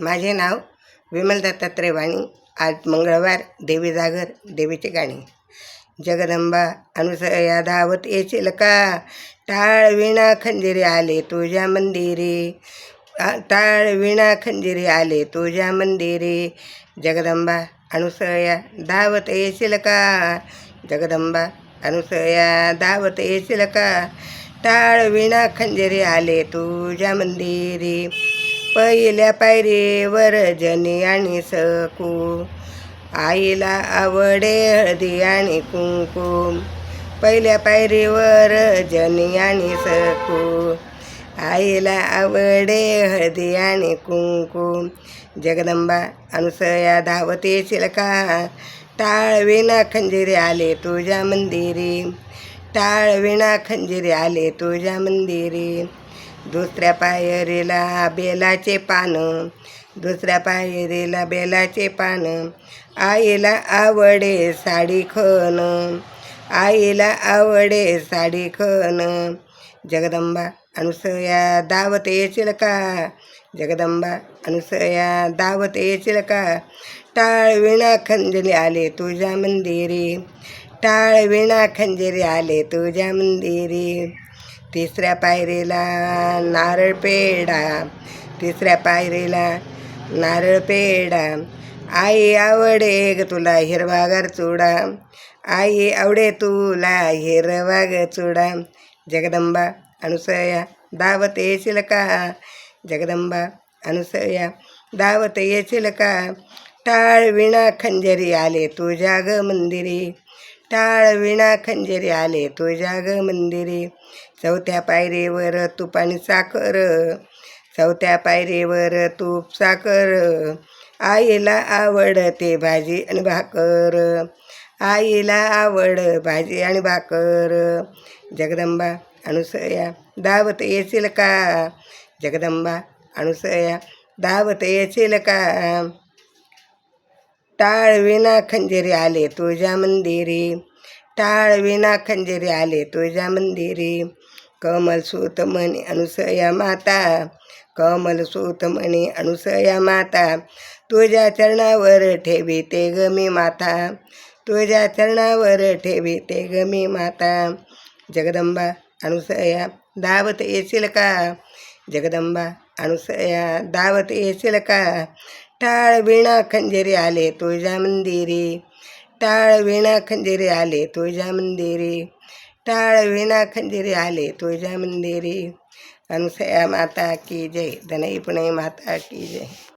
माझे नाव विमल दत्तात्रय वाणी. आज मंगळवार देवी जागर देवीचे गाणी जगदंबा अनुसया धावत येशील का टाळ विणा खंजिरी आले तुझ्या मंदिरी. टाळ विणा खंजिरी आले तुझ्या मंदिरे. जगदंबा अनुसया धावत येशील का जगदंबा अनुसया धावत येशील का टाळ विणा खंजिरी आले तुझ्या मंदिरी. पहिल्या पायरीवर जनी आणि सकू. आईला आवडे हळदी आणि कुंकुम. पहिल्या पायरीवर जनी आणि सकू. आईला आवडे हळदी आणि कुंकुम. जगदंबा अनुसया धावत येशील का टाळ खंजिरी आले तुझ्या मंदिरी. टाळविना खंजिरे खंजिरी आले तुझ्या मंदिरी. दुसऱ्या पायरीला बेलाचे पानं दुसऱ्या पायरीला बेलाचे पानं. आईला आवडे साडी खण आईला आवडे साडी खण जगदंबा अनुसया दावत येशील का? जगदंबा अनुसया दावत येशील का? टाळ विणा खंजरी आले तुझ्या मंदिरी टाळ विणा खंजरी आले तुझ्या मंदिरी. तिसऱ्या पायरीला नारळ पेढा. तिसऱ्या पायरीला नारळ पेढा. आई आवडे ग तुला हिरवागार चुडा. आई आवडे तुला हिरवाग चुडा. जगदंबा अनुसया दावत येशील का? जगदंबा अनुसया दावत येशील का? टाळ विणा खंजरी आले तुझ्या ग मंदिरी. टाळ विणा खंजरी आले तुझ्या ग मंदिरी. चौथ्या पायरीवर तूप आणि साखर. चौथ्या पायरीवर तूप साखर. आईला आवडते भाजी आणि भाकर. आईला आवड भाजी आणि भाकर. जगदंबा अनुसया दावत येशील का? जगदंबा अनुसया दावत येशील का? टाळ विना आले तुझ्या मंदिरी. टाळ विना आले तुझ्या मंदिरी. कमल सूत अनुसया माता. कमल सूत अनुसया माता. तुझ्या चरणावर ठेवी ते गमी माता. तुझ्या चरणावर ठेवी ते गमी माता. जगदंबा अनुसया दावत येशील का? जगदंबा अनुसया दावत येशील का? टाळ विणा खंजेरी आले तुझ्या मंदिरी. टाळ विणा खंजेरी आले तुझ्या मंदिरी. टाळ विणा खंजेरी आले तुझ्या मंदिरी. अनुसया माता की जय. धनई पुणे माता की जय.